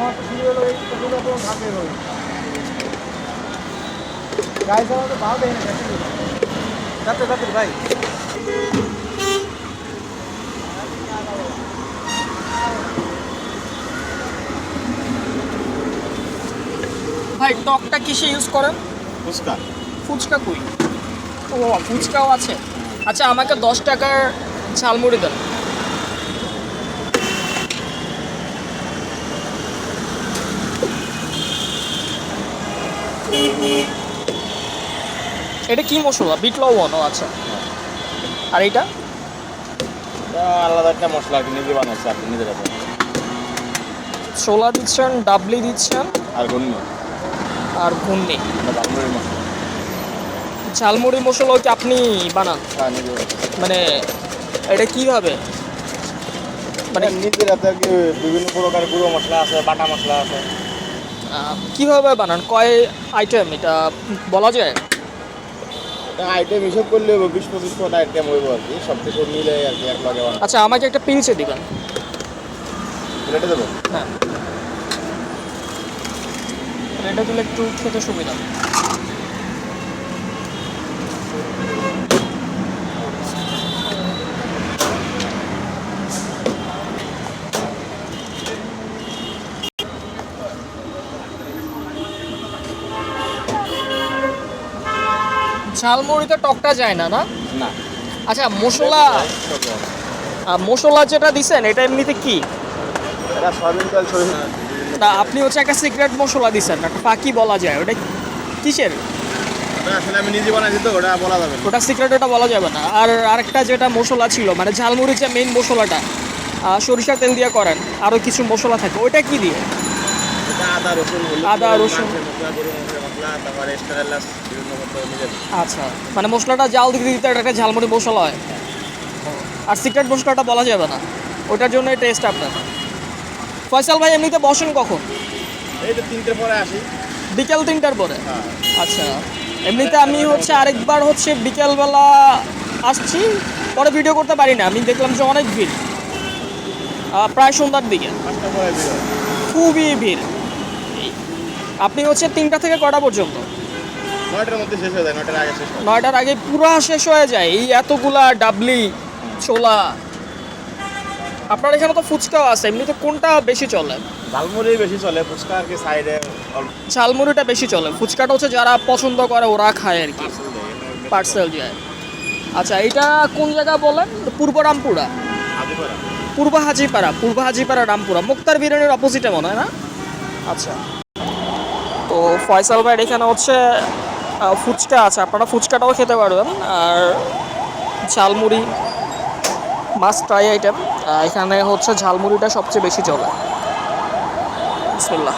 আমার তো শুরু হলো এই যাতে যাতে ভাই। ভাই টকটা কিসে ইউজ করেন? ফুচকা। ফুচকা কই? ও ফুচকাও আছে। আচ্ছা আমাকে দশ টাকার ঝালমুড়ি দেন। এটা কি মশলা? বিট লবণ আচ্ছা। আর এটা আলাদা একটা মশলা কি নিজে বানাচ্ছে আপনি নিজের হাতে ছোলা দিচ্ছেন ডাবলি দিচ্ছেন। আর গণ্য আর ঘুন্নি এটা মশলা। ঝালমুড়ি মশলা কি আপনি বানান? হ্যাঁ মানে এটা কীভাবে? মানে নিজের হাতে বিভিন্ন প্রকার গুঁড়ো মশলা আছে বাটা মশলা আছে। কীভাবে বানান? কয় আইটেম এটা বলা যায়? এটা আইটেম হিসেব করলে বিশ পঁচিশ কোটা আইটেম হইব আর কি সব কিছু মিলে আর কি এক লাগে বানানো। আচ্ছা আমাকে একটা পিলচে দিবেন। প্লেটে দেবো? হ্যাঁ। এটা দিলে একটু খেতে সুবিধা। ঝালমুড়িতে টকটা যায় না না? না। আচ্ছা মশলা মশলা যেটা দিছেন এটা এমনিতে কি? না আপনি হচ্ছে একটা সিক্রেট মশলা দিছেন একটা পাখি বলা যায় ওটা কিসের? আসলে আমি নিজে বানাইছি তো ওটা বলা যাবে ওটা সিক্রেট ওটা বলা যাবে না। আর আরেকটা যেটা মশলা ছিল মানে ঝালমুড়ির যে মেইন মশলাটা সরিষা তেল দিয়ে করেন আরও কিছু মশলা থাকে ওইটা কি দিয়ে? আদা রসুন আদা, রসুন। আচ্ছা মানে মশলাটা জাল দিতে দিতে একটা ঝালমুড়ি মশলা হয়। আর সিক্রেট মশলাটা বলা যাবে না। ওটার জন্য টেস্ট আপনার। ফয়সাল ভাই এমনিতে বসেন কখন? এই তো তিনটে পরে আসি। বিকেল তিনটার পরে? হ্যাঁ। আচ্ছা এমনিতে আমি হচ্ছে আরেকবার হচ্ছে বিকেলবেলা আসছি পরে ভিডিও করতে পারি না। আমি দেখলাম যে অনেক ভিড়। প্রায় সন্ধ্যার দিকে। খুবই ভিড়। আপনি হচ্ছে তিনটা থেকে কটা পর্যন্ত? নয়টার মধ্যে শেষ হয়ে যায় নয়টার আগে শেষ নয়টার আগে পুরো শেষ হয়ে যায় এই এতগুলা ডাবলি ছোলা। আপনার এখানে তো ফুচকাও আছে এমনিতে কোনটা বেশি চলে? ঝালমুড়ি বেশি চলে ফুচকা আর কি সাইডে ঝালমুড়িটা বেশি চলে। ফুচকাটা হচ্ছে যারা পছন্দ করে ওরা খায় আর কি। পার্সেল যায় আচ্ছা এটা কোন জায়গা বলেন? পূর্ব রামপুরা? পূর্ব হাজিপাড়া পূর্ব হাজিপাড়া রামপুরা। মুক্তার বিরিয়ানির অপোজিটে মনে হয় না? আচ্ছা। তো ফয়সাল ভাইয়ের এখানে হচ্ছে ফুচকা আছে। আপনারা ফুচকাটাও খেতে পারবেন। আর ঝালমুড়ি মাস্ট ট্রাই আইটেম এখানে হচ্ছে ঝালমুড়িটা সবচেয়ে বেশি চলে। বিসমিল্লাহ।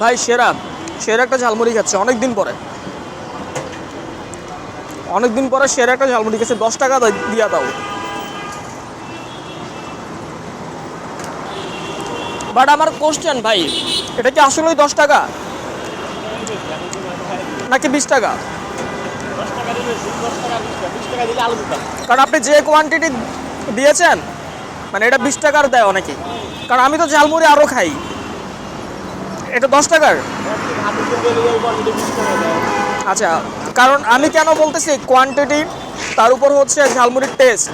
ভাই, সেরা। সেরা একটা ঝালমুড়ি খাচ্ছে অনেক দিন পরে। অনেক দিন পরে সেরা একটা ঝালমুড়ি খাচ্ছে, দশ টাকা দিয়া দাও। বাট আমার কোশ্চেন ভাই, এটা কি আসলেই দশ টাকা? নাকি বিশ টাকা? কারণ আপনি যে কোয়ান্টিটি দিয়েছেন মানে এটা বিশ টাকার দেয় অনেকে কারণ আমি তো ঝালমুড়ি আরও খাই। এটা দশ টাকার? আচ্ছা কারণ আমি কেন বলতেছি কোয়ান্টিটি তার উপর হচ্ছে ঝালমুড়ির টেস্ট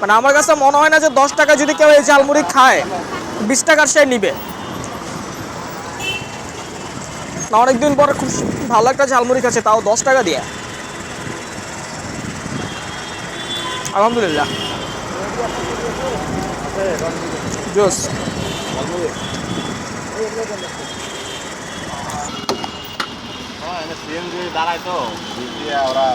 মানে আমার কাছে মনে হয় না যে দশ টাকা যদি কেউ এই ঝালমুড়ি খায়, বিশ টাকার সে নিবে। না, অনেকদিন পর খুব ভালো একটা ঝালমুড়ি খাচ্ছে, তাও দশ টাকা দিয়ে। আলহামদুলিল্লাহ। জোস। দাঁড়ায় তো। ওরা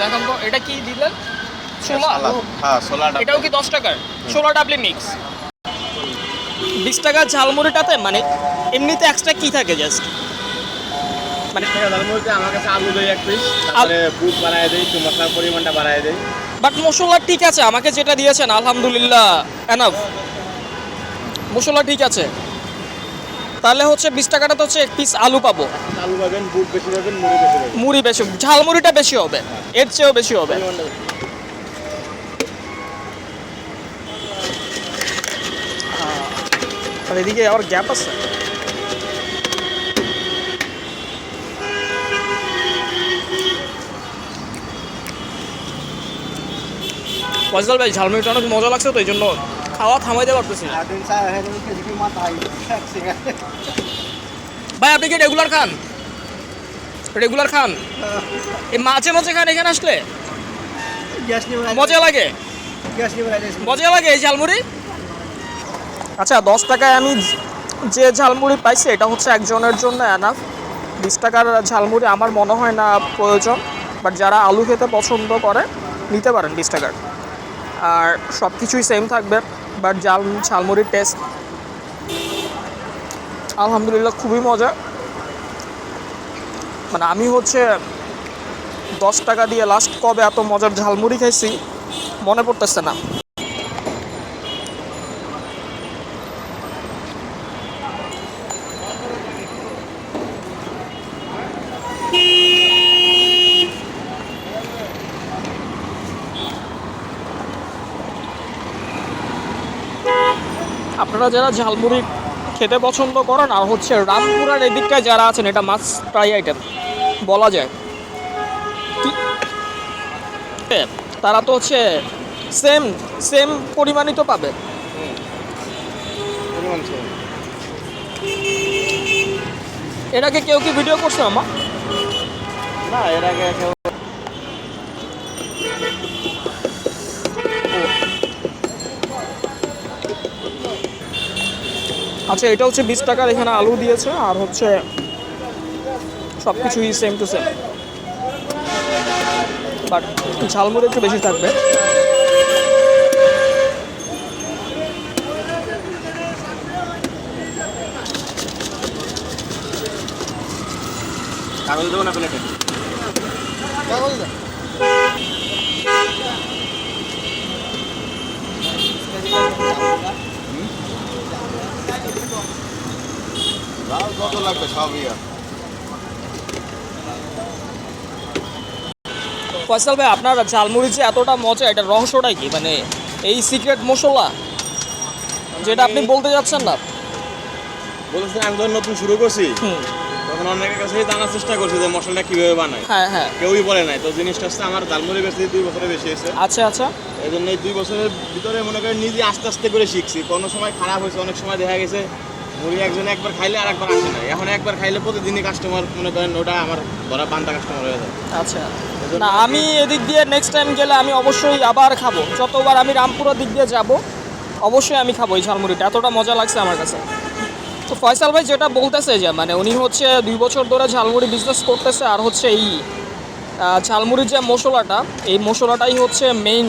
দেখান তো এটা কি দিলেন ছোলা হ্যাঁ সোলাটা এটাও কি দশ টাকার? ছোলা ডাবলি মিক্স বিশ টাকার ঝালমুড়িটাতে মানে এমনিতে এক্সট্রা কি থাকে জাস্ট মানে মধ্যে আমার কাছে আলু দেয় এক পিস তারপরে বুট বাড়ায় দেয় একটু মশলার পরিমাণটা বাড়ায় দেয় বাট মশলা ঠিক আছে আমাকে যেটা দিয়েছেন আলহামদুলিল্লাহ এনাফ মশলা ঠিক আছে। তাহলে হচ্ছে বিশ টাকাটা তো হচ্ছে এক পিস আলু পাবো। আলু পাবেন বুট বেশি পাবেন মুড়ি বেশি পাবেন। মুড়ি বেশি ঝালমুড়িটা বেশি হবে এর চেয়েও বেশি হবে। আর এদিকে আবার গ্যাপ আছে? ফজল ভাই ঝালমুড়িটা অনেক মজা লাগছে তো, এই জন্য খাওয়া থামাইতে পারতেছি. ভাই, আপনি কি রেগুলার খান? রেগুলার খান? এই মাঝে মাঝে খান এখানে আসলে? মজা লাগে. মজা লাগে এই ঝালমুড়ি? আচ্ছা দশ টাকায় আমি যে ঝালমুড়ি পাইছি, এটা হচ্ছে একজনের জন্য এনাফ বিশ টাকার ঝালমুড়ি আমার মনে হয় না প্রয়োজন বাট যারা আলু খেতে পছন্দ করে, নিতে পারেন বিশ টাকার। আর সব কিছুই সেম থাকবে বাট জাল, ঝালমুড়ির টেস্ট আলহামদুলিল্লাহ খুবই মজা। মানে আমি হচ্ছে দশ টাকা দিয়ে লাস্ট কবে এত মজার ঝালমুড়ি খাইছি, মনে পড়তেছে না। যারা ঝালমুড়ি খেতে পছন্দ করেন আর হচ্ছে রামপুরার এদিকটায় যারা আছেন, এটা মাছ ট্রাই আইটেম বলা যায়। তারা তো হচ্ছে সেম সেম পরিমাণই তো পাবে। ছিল। এটাকে কেউ কি ভিডিও করছে আমা না, এর আগে কেউ আচ্ছা এটা হচ্ছে বিশ টাকার এখানে আলু দিয়েছে আর হচ্ছে সব কিছুই same to same but jhalmuri একটু বেশি থাকবে। কাগজ দেবো না প্লেটে? Kago dito. লাল কত লাগবে? সব ইয়া। ফয়সাল ভাই আপনার ঝালমুড়ি যে এতটা মজা এটা রহস্যটাই কি? মানে এই সিক্রেট মশলা যেটা আপনি বলতে যাচ্ছেন না। বলেছেন আমি যখন নতুন শুরু করছি তখন অনেকের কাছেই জানার চেষ্টা করছি যে মশলাটা কীভাবে বানায়। হ্যাঁ হ্যাঁ। কেউই বলে নাই। তো জিনিসটা হচ্ছে আমার ঝালমুড়ি বেশি দুই বছরে বেশি হয়েছে। আচ্ছা আচ্ছা। এই জন্য এই দুই বছরের ভিতরে মনে করেন নিজে আস্তে আস্তে করে শিখছি। কোনো সময় খারাপ হয়েছে অনেক সময় দেখা গেছে মুড়ি একজন একবার খাইলে আর একবার আসে না। এখন একবার খাইলে প্রতিদিনই কাস্টমার মনে করেন ওটা আমার ধরা বান্ধা কাস্টমার হয়ে যায়। আচ্ছা। না আমি এদিক দিয়ে নেক্সট টাইম গেলে আমি অবশ্যই আবার খাব। যতবার আমি রামপুরা দিক দিয়ে যাব অবশ্যই আমি খাব এই ঝালমুড়িটা। এতটা মজা লাগছে আমার কাছে। তো ফয়সাল ভাই যেটা বলতেছে যে মানে উনি হচ্ছে দুই বছর ধরে ঝালমুড়ি বিজনেস করতেছে আর হচ্ছে এই ঝালমুড়ির যে মশলাটা এই মশলাটাই হচ্ছে মেইন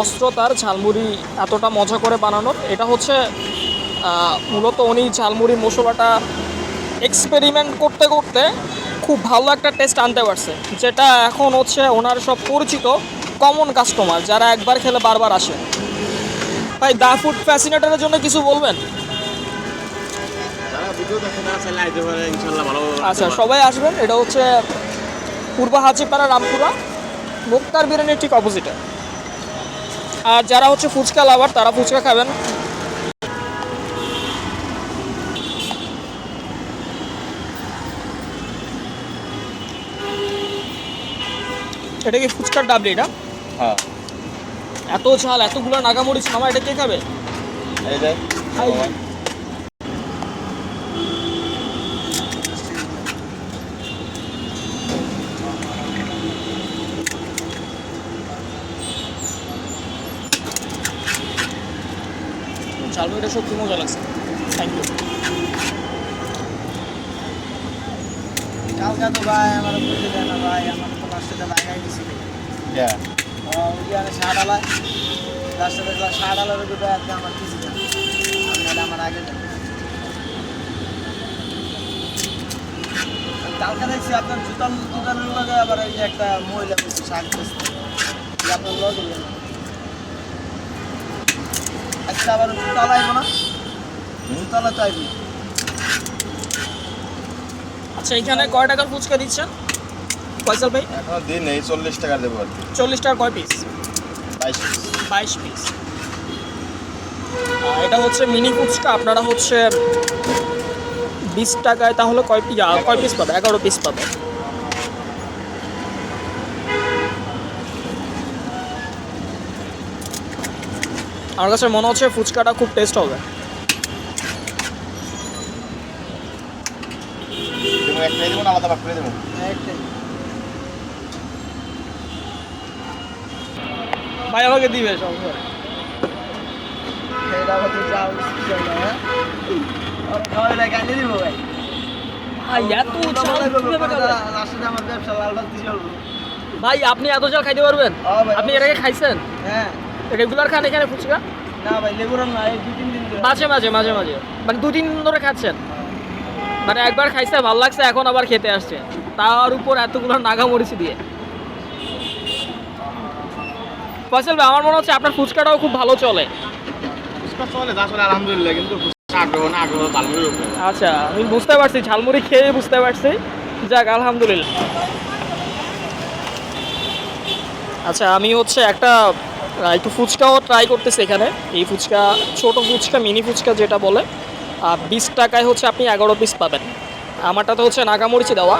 অস্ত্র তার ঝালমুড়ি এতটা মজা করে বানানোর। এটা হচ্ছে মূলত উনি ঝালমুড়ি মশলাটা এক্সপেরিমেন্ট করতে করতে খুব ভালো একটা টেস্ট আনতে পারছে যেটা এখন হচ্ছে ওনার সব পরিচিত কমন কাস্টমার যারা একবার খেলে বারবার আসে। ভাই দা ফুড ফ্যাসিনেটারের জন্য কিছু বলবেন? আচ্ছা সবাই আসবেন এটা হচ্ছে পূর্ব হাজিপাড়া রামপুরা মুক্তার বিরিয়ানির ঠিক অপোজিটে আর যারা হচ্ছে ফুচকা লাভার তারা ফুচকা খাবেন। এটা কি ফুচকার ডাবলি এটা। হ্যাঁ। এত ঝাল এতগুলো নাগামরিচ মামা এটা কে খাবে। ঝালমুড়িটা সত্যি মজা লাগছে। কালকা তো ভাই আমার বুঝে দেয় না ভাই আমার তো লাস্টে লাগাই দিছি। ষাট আলায়। তার দেখলাম ষাট আলার দুটো একটা আমার কিছু না। আপনার আমার আগে দেন। কালকে দেখছি আপনার জুতার দোকানের লগে আবার এই যে একটা মহিলা বসে শাক বেচতে। যে আপনার লগে আচ্ছা আবার জুতা লাগবো না? জুতালা চাইবি আচ্ছা এখানে কয় টাকার ফুচকা দিচ্ছেন? ফয়সাল ভাই? এখন দিন নেই চল্লিশ টাকা দেবো আর কি। চল্লিশ টাকা কয় পিস বাইশ বাইশ পিস এটা হচ্ছে মিনি ফুচকা আপনারা হচ্ছে বিশ টাকায় তাহলে কয় পিস কয় পিস পাবে? এগারো পিস পাবে। আমার কাছে মনে হচ্ছে ফুচকাটা খুব টেস্ট হবে। দেবো একটাই দেবো না আলাদা ভাগ করে দেবো? একটাই। ভাই আমাকে দিবে। এটা চাল হ্যাঁ। কানে দিব ভাই। আপনি এত ঝাল খাইতে পারবেন? হ্যাঁ আপনি এর আগে খাইছেন? হ্যাঁ। রেগুলার খান এখানে ফুচকা? না ভাই লেবুর না দুই তিন দিন মাঝে মাঝে মাঝে মাঝে। মানে দু তিন দিন ধরে খাচ্ছেন? মানে একবার খাইছে ভালো লাগছে এখন আবার খেতে আসছে। তার উপর এতগুলো নাগা মরিচি দিয়ে। ফসল ভাই আমার মনে হচ্ছে আপনার ফুচকাটাও খুব ভালো চলে। ফুচকা আলহামদুলিল্লাহ কিন্তু আচ্ছা আমি বুঝতে পারছি ঝালমুড়ি খেয়ে বুঝতে পারছি। যাক আলহামদুলিল্লাহ। আচ্ছা আমি হচ্ছে একটা একটু ফুচকাও ট্রাই করতেছি এখানে। এই ফুচকা ছোট ফুচকা মিনি ফুচকা যেটা বলে। বিশ টাকায় হচ্ছে আপনি এগারো পিস পাবেন। আমারটা তো হচ্ছে নাগামরিচি দেওয়া।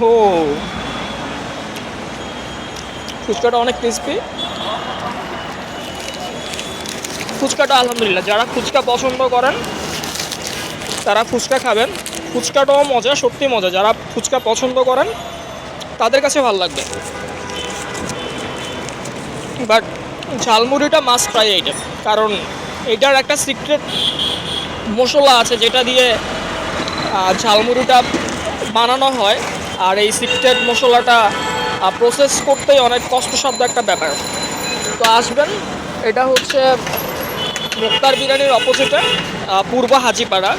ও। ফুচকাটা অনেক ক্রিস্পি ফুচকাটা আলহামদুলিল্লাহ, যারা ফুচকা পছন্দ করেন, তারা ফুচকা খাবেন। ফুচকাটাও মজা, সত্যি মজা। যারা ফুচকা পছন্দ করেন, তাদের কাছে ভালো লাগবে। বাট ঝালমুড়িটা মাস্ট ট্রাই আইটেম কারণ এটার একটা সিক্রেট মশলা আছে যেটা দিয়ে ঝালমুড়িটা বানানো হয়। আর এই সিক্রেট মশলাটা প্রসেস করতেই অনেক কষ্টসাধ্য একটা ব্যাপার। তো আসবেন, এটা হচ্ছে মুক্তার বিরিয়ানির অপোজিটে পূর্ব হাজিপাড়া।